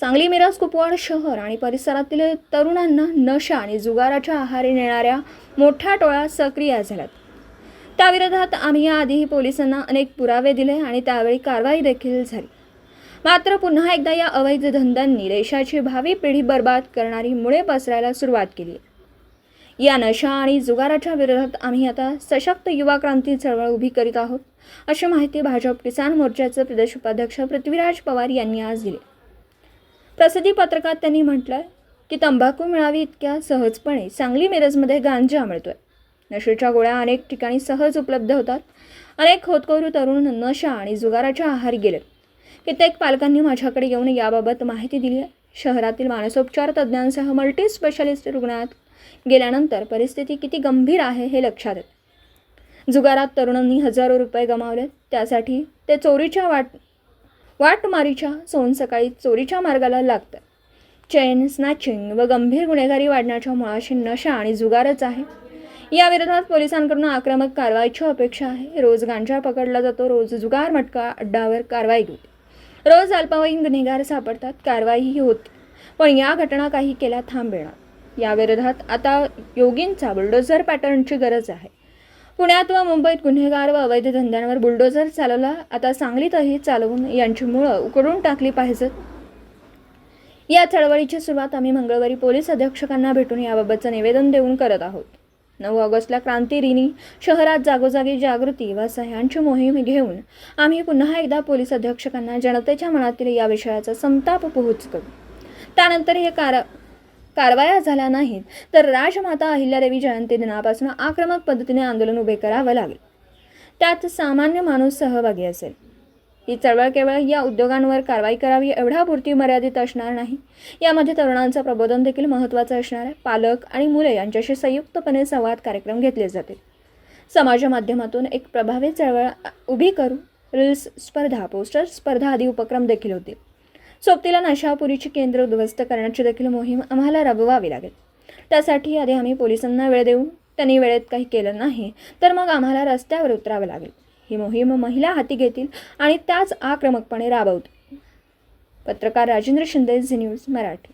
सांगली मिरज कुपवाड शहर आणि परिसरातील तरुणांना नशा आणि जुगाराच्या आहारी नेणाऱ्या मोठ्या टोळ्या सक्रिय झाल्यात. त्याविरोधात आम्ही याआधीही पोलिसांना अनेक पुरावे दिले आणि त्यावेळी कारवाई देखील झाली. मात्र पुन्हा एकदा या अवैध धंद्यांनी देशाची भावी पिढी बर्बाद करणारी मुळे पसरायला सुरुवात केली. या नशा आणि जुगाराच्या विरोधात आम्ही आता सशक्त युवा क्रांती चळवळ उभी करीत आहोत अशी माहिती भाजप किसान मोर्चाचे प्रदेश उपाध्यक्ष पृथ्वीराज पवार यांनी आज दिली. प्रसिद्धी पत्रकात त्यांनी म्हटलं आहे की तंबाखू मिळावी इतक्या सहजपणे सांगली मिरजमध्ये गांजा मिळतोय. नशेच्या गोळ्या अनेक ठिकाणी सहज उपलब्ध होतात. अनेक होतकरू तरुण नशा आणि जुगाराच्या आहारी गेलेत. कित्येक पालकांनी माझ्याकडे येऊन याबाबत माहिती दिली आहे. शहरातील मानसोपचार तज्ज्ञांसह मल्टी स्पेशालिस्ट रुग्णालयात गेल्यानंतर परिस्थिती किती गंभीर आहे हे लक्षात येतं. जुगारात तरुणांनी हजारो रुपये गमावले त्यासाठी ते चोरीच्या वाट वाटमारीच्या सोन सकाळी चोरीच्या मार्गाला लागतं चेन स्नॅचिंग व गंभीर गुन्हेगारी वाढण्याच्या मुळाशी नशा आणि जुगारच आहे. या विरोधात पोलिसांकडून आक्रमक कारवाईची अपेक्षा आहे. रोज गांजा पकडला जातो रोज जुगार मटका अड्डावर कारवाई होते. रोज अल्पवयीन गुन्हेगार सापडतात कारवाईही होते. पण या घटना काही केल्या थांबेणार या विरोधात आता योगींचा बुलडोझर पॅटर्नची गरज आहे. पुण्यात व मुंबईत गुन्हेगार व अवैध धंद्यांवर बुलडोझर चालवला. आता सांगलीतही चालवून यांची मुळं उकडून टाकली पाहिजेत. या चळवळीची सुरुवात आम्ही मंगळवारी पोलीस अधीक्षकांना भेटून याबाबतचं निवेदन देऊन करत आहोत. नऊ ऑगस्टला क्रांतिरिनी शहरात जागोजागी जागृती व सह्यांची मोहीम घेऊन आम्ही पुन्हा एकदा पोलीस अधीक्षकांना जनतेच्या मनातील या विषयाचा संताप पोहोच करू त्यानंतर हे कार कारवाया झाल्या नाहीत तर राजमाता अहिल्यादेवी जयंती दिनापासून आक्रमक पद्धतीने आंदोलन उभे करावं लागेल. त्यात सामान्य माणूस सहभागी असेल. ही चळवळ केवळ या उद्योगांवर कारवाई करावी एवढ्यापुरती मर्यादित असणार नाही. यामध्ये तरुणांचं प्रबोधन देखील महत्त्वाचं असणार आहे. पालक आणि मुले यांच्याशी संयुक्तपणे संवाद कार्यक्रम घेतले जातील. समाज माध्यमातून एक प्रभावी चळवळ उभी करू रील्स स्पर्धा पोस्टर स्पर्धा आदी उपक्रम देखील होतील. सोबतीला नशापुरीची केंद्र उद्ध्वस्त करण्याची देखील मोहीम आम्हाला राबवावी लागेल. त्यासाठी आधी आम्ही पोलिसांना वेळ देऊ. त्यांनी वेळेत काही केलं नाही तर मग आम्हाला रस्त्यावर उतरावं लागेल. ही मोहीम महिला हाती घेतील आणि त्याच आक्रमकपणे राबवतील. पत्रकार राजेंद्र शिंदे झी न्यूज मराठी.